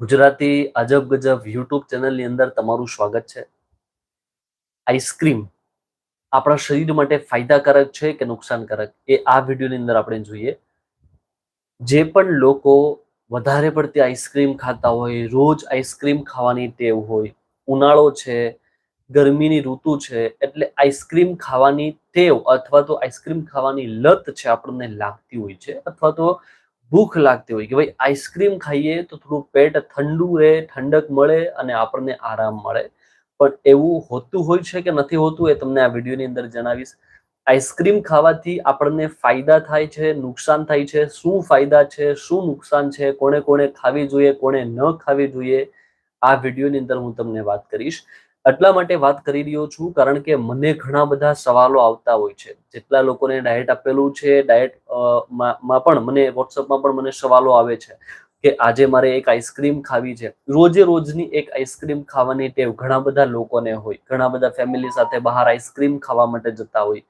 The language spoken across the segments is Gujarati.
ગુજરાતી અજબ ગજબ યુટ્યુબ ચેનલની અંદર તમારું સ્વાગત છે. આઈસ્ક્રીમ આપણા શરીર માટે ફાયદાકારક છે કે નુકસાનકારક એ આ વિડીયોની અંદર આપણે જોઈએ. જે પણ લોકો વધારે પડતી આઈસ્ક્રીમ ખાતા હોય, રોજ આઈસ્ક્રીમ ખાવાની ટેવ હોય. ઉનાળો છે, ગરમીની ઋતુ છે, એટલે આઈસ્ક્રીમ ખાવાની ટેવ અથવા તો આઈસ્ક્રીમ ખાવાની લત છે આપણને લાગતી હોય છે અથવા તો ભૂખ લાગતી હોય કે ભાઈ આઈસ્ક્રીમ ખાઈએ તો થોડું પેટ ઠંડુ રહે, ઠંડક મળે અને આપણને આરામ મળે. પણ એવું હોતું હોય છે કે નથી હોતું એ તમને આ વિડીયોની અંદર જણાવીશ. આઈસ્ક્રીમ ખાવાથી આપણને ફાયદા થાય છે, નુકસાન થાય છે. શું ફાયદા છે, શું નુકસાન છે, કોણે કોણે ખાવી જોઈએ કોને ન ખાવી જોઈએ, આ વિડીયોની અંદર હું તમને વાત કરીશ. એટલા માટે વાત કરી રહ્યો છું કારણ કે મને ઘણા બધા સવાલો આવતા હોય છે. જેટલા લોકોને ડાયટ આપેલું છે ડાયટમાં પણ મને વોટ્સઅપમાં પણ મને સવાલો આવે છે કે આજે મારે એક આઈસ્ક્રીમ ખાવી છે. રોજે રોજની એક આઈસ્ક્રીમ ખાવાની ટેવ ઘણા બધા લોકોને હોય. ઘણા બધા ફેમિલી સાથે બહાર આઈસ્ક્રીમ ખાવા માટે જતા હોય.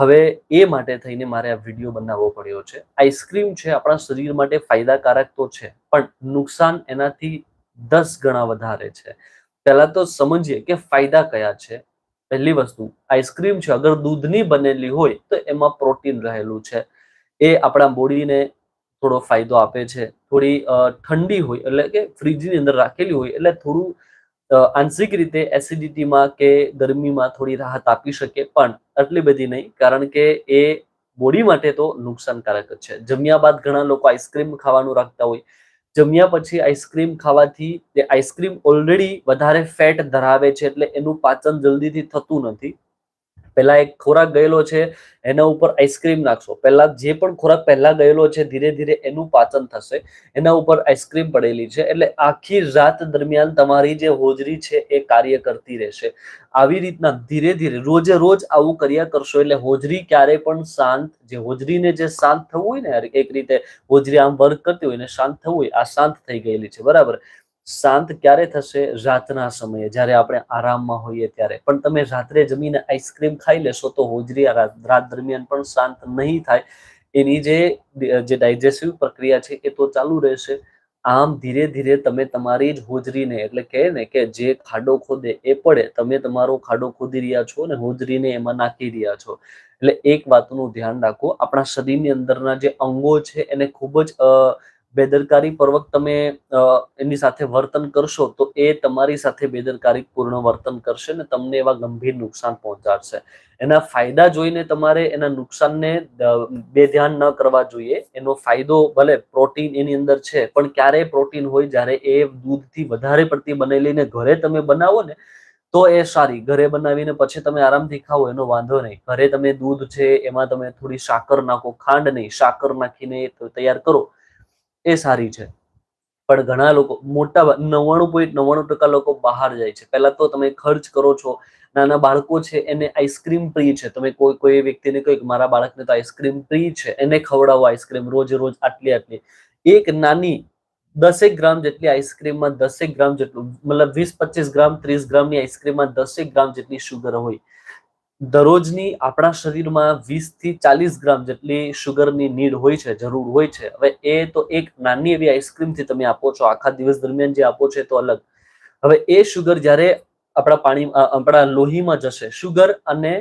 હવે એ માટે થઈને મારે આ વીડિયો બનાવવો પડ્યો છે. આઈસ્ક્રીમ છે, આપણા શરીર માટે ફાયદાકારક તો છે, પણ નુકસાન એનાથી દસ ગણા વધારે છે. પહેલા તો સમજીએ કે ફાયદા કયા છે. પહેલી વસ્તુ આઈસ્ક્રીમ છે, અગર દૂધની બનેલી હોય તો એમાં પ્રોટીન રહેલું છે. એ આપણા બોડીને થોડો ફાયદો આપે છે. થોડી ઠંડી હોય એટલે કે ફ્રીજની અંદર રાખેલી હોય એટલે થોડું આંશિક રીતે એસિડિટીમાં કે ગરમીમાં થોડી રાહત આપી શકે, પણ આટલી બધી નહીં, કારણ કે એ બોડી માટે તો નુકસાનકારક છે. જમ્યા બાદ ઘણા લોકો આઈસ્ક્રીમ ખાવાનું રાખતા હોય. જમ્યા પછી આઈસ્ક્રીમ ખાવાથી તે આઈસ્ક્રીમ ઓલરેડી વધારે ફેટ ધરાવે છે, એટલે એનું પાચન જલ્દીથી થતું નથી. પહેલા એક ખોરાક ગયેલો છે, એના ઉપર આઈસ્ક્રીમ નાખશો. પહેલા જે પણ ખોરાક પહેલા ગયેલો છે, ધીરે ધીરે એનું પાચન થશે. એના ઉપર આઈસ્ક્રીમ પડેલી છે, એટલે આખી રાત દરમિયાન તમારી જે હોજરી છે, એ કાર્ય કરતી રહેશે. આવી રીતના ધીરે ધીરે, રોજે રોજ આવું કર્યા કરશો, એટલે હોજરી ક્યારે પણ શાંત, જે હોજરીને જે શાંત થવું હોય ને એક રીતે હોજરી આમ વર્ક કરતી હોય ને, શાંત થવું હોય, આ શાંત થઈ ગયેલી છે. બરાબર? શાંત ક્યારે થશે? રાતના સમયે. જ્યારે આપણે આરામમાં હોઈએ ત્યારે. પણ તમે રાત્રે જમીને આઈસ્ક્રીમ ખાઈ લેશો તો હોજરી રાત દરમિયાન પણ શાંત નહીં થાય. એની જે જે ડાયજેસ્ટિવ પ્રક્રિયા છે એ તો ચાલુ રહેશે. આમ ધીરે ધીરે તમે તમારી જ હોજરીને, એટલે કહે ને કે જે ખાડો ખોદે એ પડે. તમે તમારો ખાડો ખોદી રહ્યા છો ને હોજરીને એમાં નાખી રહ્યા છો. એટલે એક વાતનું ધ્યાન રાખો. આપણા શરીરની અંદરના જે અંગો છે એને ખૂબ જ બેદરકારી પૂર્વક તમે એની સાથે વર્તન કરશો તો એ તમારી સાથે બેદરકારી પૂર્ણ વર્તન કરશે ને તમને એવા ગંભીર નુકસાન પહોંચાડશે. એના ફાયદા જોઈને તમારે એના નુકસાનને બે ધ્યાન ન કરવા જોઈએ. એનો ફાયદો ભલે પ્રોટીન એની અંદર છે, પણ ક્યારે પ્રોટીન હોય જ્યારે એ દૂધથી વધારે પડતી બનેલી ને ઘરે તમે બનાવો ને, તો એ સારી. ઘરે બનાવીને પછી તમે આરામથી ખાઓ, એનો વાંધો નહીં. ઘરે તમે દૂધ છે, એમાં તમે થોડી સાકર નાખો, ખાંડ નહીં. સાકર નાખીને તૈયાર કરો. એ સારી છે. પણ ઘણા લોકો, મોટા નવ્વાણું પોઈન્ટ નવ્વાણું ટકા લોકો બહાર જાય છે. પહેલા તો તમે ખર્ચ કરો છો. નાના બાળકો છે, એને આઈસ્ક્રીમ પ્રિય છે. તમે કોઈ કોઈ વ્યક્તિને કહો મારા બાળકને તો આઈસ્ક્રીમ પ્રિય છે, એને ખવડાવો આઈસ્ક્રીમ રોજ રોજ આટલી આટલી. એક નાની દસેક ગ્રામ જેટલી આઈસ્ક્રીમમાં દસેક ગ્રામ જેટલું, મતલબ વીસ, પચીસ ગ્રામ, ત્રીસ ગ્રામની આઈસ્ક્રીમમાં દસેક ગ્રામ જેટલી શુગર હોય. દરરોજની આપણા શરીરમાં વીસથી ચાલીસ ગ્રામ જેટલી શુગરની નીડ હોય છે, જરૂર હોય છે. હવે એ તો એક નાની એવી આઈસ્ક્રીમથી તમે આપો છો, આખા દિવસ દરમિયાન જે આપો છો તો અલગ. હવે એ શુગર જ્યારે આપણા પાણી આપણા લોહીમાં જશે શુગર અને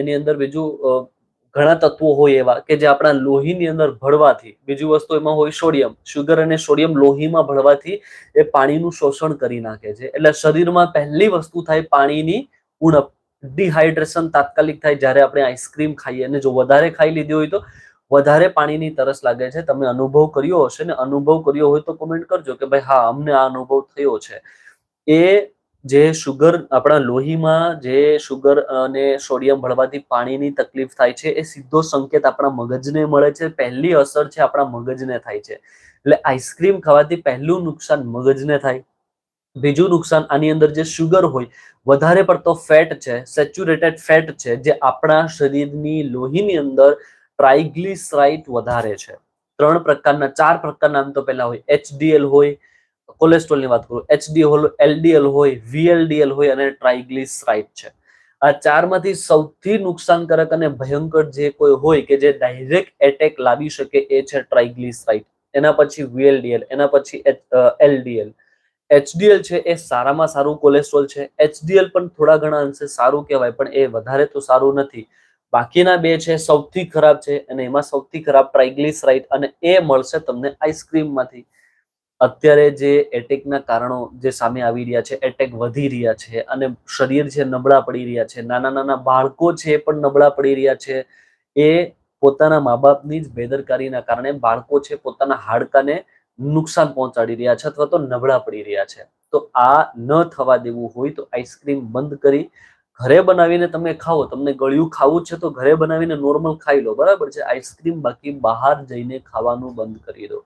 એની અંદર બીજું ઘણા તત્વો હોય એવા કે જે આપણા લોહીની અંદર ભળવાથી, બીજું વસ્તુ એમાં હોય સોડિયમ શુગર અને સોડિયમ લોહીમાં ભળવાથી એ પાણીનું શોષણ કરી નાખે છે. એટલે શરીરમાં પહેલી વસ્તુ થાય પાણીની ઉણપ. ડિહાઇડ્રેશન તાત્કાલિક થાય જ્યારે આપણે આઈસ્ક્રીમ ખાઈએ. અને જો વધારે ખાઈ લીધી હોય તો વધારે પાણીની તરસ લાગે છે. તમે અનુભવ કર્યો હશે ને અનુભવ કર્યો હોય તો કોમેન્ટ કરજો કે ભાઈ હા, અમને આ અનુભવ થયો છે. એ જે શુગર આપણા લોહીમાં જે શુગર અને સોડિયમ ભળવાથી પાણીની તકલીફ થાય છે, એ સીધો સંકેત આપણા મગજને મળે છે. પહેલી અસર છે આપણા મગજને થાય છે. એટલે આઈસ્ક્રીમ ખાવાથી પહેલું નુકસાન મગજને થાય. બીજું નુકસાન આની અંદર જે શુગર હોય, વધારે પડતો ફેટ છે સેચ્યુરેટેડ ફેટ છે, જે આપણા શરીરની લોહીની અંદર ટ્રાઇગ્લિસરાઇટ વધારે છે. ત્રણ પ્રકારના, ચાર પ્રકારના તો પહેલા હોય એચડીએલ હોય કોલેસ્ટ્રોલની વાત કરું એચડીએલ એલડીએલ હોય વીએલડીએલ હોય અને ટ્રાઇગ્લિસરાઇટ છે. આ ચારમાંથી સૌથી નુકસાનકારક અને ભયંકર જે કોઈ હોય કે જે ડાયરેક્ટ એટેક લાવી શકે એ છે ટ્રાઇગ્લિસરાઇટ એના પછી વીએલડીએલ એના પછી એલડીએલ એચડીએલ છે એ સારામાં સારું કોલેસ્ટ્રોલ છે. એચડીએલ પણ થોડા ઘણા અંશે સારું કહેવાય, પણ એ વધારે તો સારું નથી. બાકીના બે છે સૌથી ખરાબ છે અને એમાં સૌથી ખરાબ ટ્રાઇગ્લિસરાઇડ અને એ મળશે તમને આઈસ્ક્રીમમાંથી અત્યારે જે એટેકના કારણો જે સામે આવી રહ્યા છે એટેક વધી રહ્યા છે અને શરીર છે નબળા પડી રહ્યા છે, નાના નાના બાળકો છે એ પણ નબળા પડી રહ્યા છે. એ પોતાના મા બાપની જ બેદરકારીના કારણે બાળકો છે પોતાના હાડકાને નુકસાન પહોંચાડી રહ્યા છે અથવા તો નબળા પડી રહ્યા છે. તો આ ન થવા દેવું હોય તો આઈસ્ક્રીમ બંધ કરી ઘરે બનાવીને તમે ખાઓ. તમને ગળ્યું ખાવું છે તો ઘરે બનાવીને નોર્મલ ખાઈ લો. બરાબર છે? આઈસ્ક્રીમ બાકી બહાર જઈને ખાવાનું બંધ કરી દો.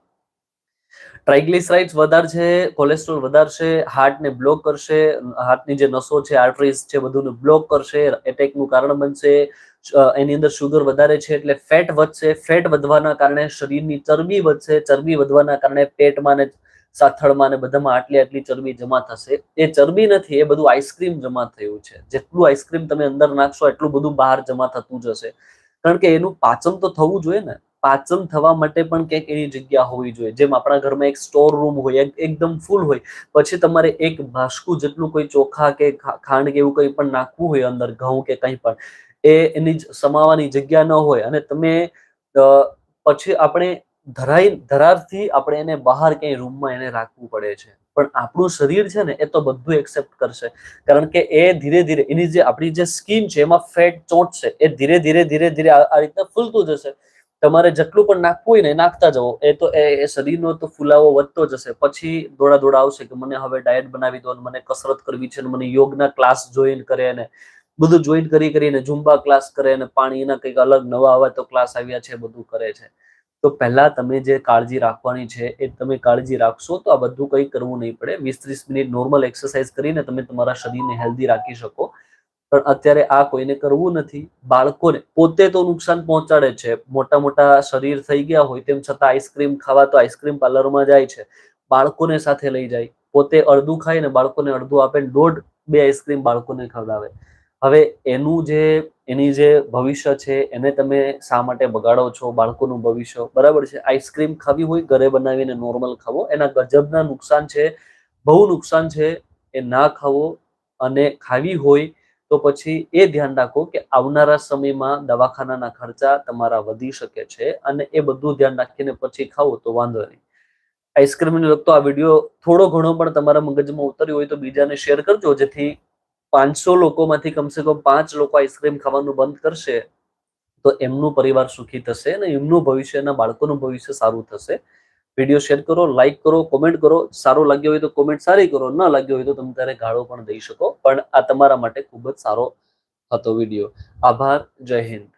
ટ્રાઇગ્લિસરાઇડ્સ વધારશે કોલેસ્ટ્રોલ વધારશે હાર્ટને બ્લોક કરશે હાર્ટની જે નસો છે આર્ટરીઝ છે, બધુંને બ્લોક કરશે એટેકનું કારણ બનશે એની અંદર શુગર વધારે છે એટલે ફેટ વધશે. ફેટ વધવાના કારણે શરીરની ચરબી વધશે. ચરબી વધવાના કારણે પેટમાં ને સાથળમાં ને બધામાં આટલી આટલી ચરબી જમા થશે. એ ચરબી નથી, એ બધું આઈસ્ક્રીમ જમા થયું છે. જેટલું આઈસ્ક્રીમ તમે અંદર નાખશો, એટલું બધું બહાર જમા થતું જશે. કારણ કે એનું પાચન તો થવું જોઈએ ને. પાચન થવા માટે પણ ક્યાંક એની જગ્યા હોવી જોઈએ. જેમ આપણા ઘરમાં એક સ્ટોર રૂમ હોય એકદમ ફૂલ હોય, પછી તમારે એક ભાસકું જેટલું કોઈ ચોખા કે ખાંડ કે એવું કંઈ પણ નાખવું હોય અંદર, ઘઉં કે કંઈ પણ, એ એની સમાવાની જગ્યા ન હોય. અને તમે પછી આપણે ધરાઈ ધરાવથી આપણે એને બહાર ક્યાંય રૂમમાં એને રાખવું પડે છે. પણ આપણું શરીર છે ને, એ તો બધું એક્સેપ્ટ કરશે. કારણ કે એ ધીરે ધીરે, એની જે આપણી જે સ્કીન છે, એમાં ફેટ ચોંટશે, એ ધીરે ધીરે ધીરે ધીરે આ રીતના ફૂલતું જશે. તમારે જેટલું પણ નાખવું હોય ને નાખતા જવો એ તો એ શરીરનો તો ફુલાવો વધતો જશે પછી દોડા દોડા આવશે કે મને હવે ડાયટ બનાવી દો મને કસરત કરવી છે મને યોગના ક્લાસ જોઈન કરે અને બધું જોઈન કરી કરીને ઝુંબા ક્લાસ કરે અને પાણીના કંઈક અલગ નવા આવે તો ક્લાસ આવ્યા છે, બધું કરે છે. તો પહેલા તમે જે કાળજી રાખવાની છે એ તમે કાળજી રાખશો તો આ બધું કંઈ કરવું નહીં પડે. વીસ ત્રીસ મિનિટ નોર્મલ એક્સરસાઇઝ કરીને તમે તમારા શરીરને હેલ્ધી રાખી શકો. પણ અત્યારે આ કોઈને કરવું નથી. બાળકોને પોતે તો નુકસાન પહોંચાડે છે. મોટા મોટા શરીર થઈ ગયા હોય તેમ છતાં આઈસ્ક્રીમ ખાવા તો આઈસ્ક્રીમ પાર્લરમાં જાય છે. બાળકોને સાથે લઈ જાય. પોતે અડધું ખાય ને બાળકોને અડધું આપે દોઢ બે આઈસ્ક્રીમ બાળકોને ખવડાવે. હવે એનું જે, એની જે ભવિષ્ય છે, એને તમે શા માટે બગાડો છો? બાળકોનું ભવિષ્ય. બરાબર છે? આઈસ્ક્રીમ ખાવી હોય, ઘરે બનાવીને નોર્મલ ખાવો. એના ગજબના નુકસાન છે, બહુ નુકસાન છે. એ ના ખાવો અને ખાવી હોય તો પછી એ ધ્યાન રાખો કે આવનારા સમયમાં દવાખાનાના ખર્ચા તમારા વધી શકે છે અને એ બધું ધ્યાન રાખીને પછી ખાવો તો વાંધો નહીં. આઈસ્ક્રીમને લગતો આ વીડિયો થોડો ઘણો પણ તમારા મગજમાં ઉતર્યો હોય તો બીજાને શેર કરજો, જેથી પાંચસો લોકોમાંથી કમસે કમ પાંચ લોકો આઈસ્ક્રીમ ખાવાનું બંધ કરશે તો એમનું પરિવાર સુખી થશે અને એમનું ભવિષ્ય, એના બાળકોનું ભવિષ્ય સારું થશે. વીડિયો શેર કરો લાઈક કરો કોમેન્ટ કરો. સારો લાગ્યો હોય તો કોમેન્ટ સારી કરો, ન લાગ્યો હોય તો તમે ત્યારે ગાળો પણ દઈ શકો. પણ આ તમારા માટે ખૂબ જ સારો હતો વીડિયો. આભાર, જય હિન્દ.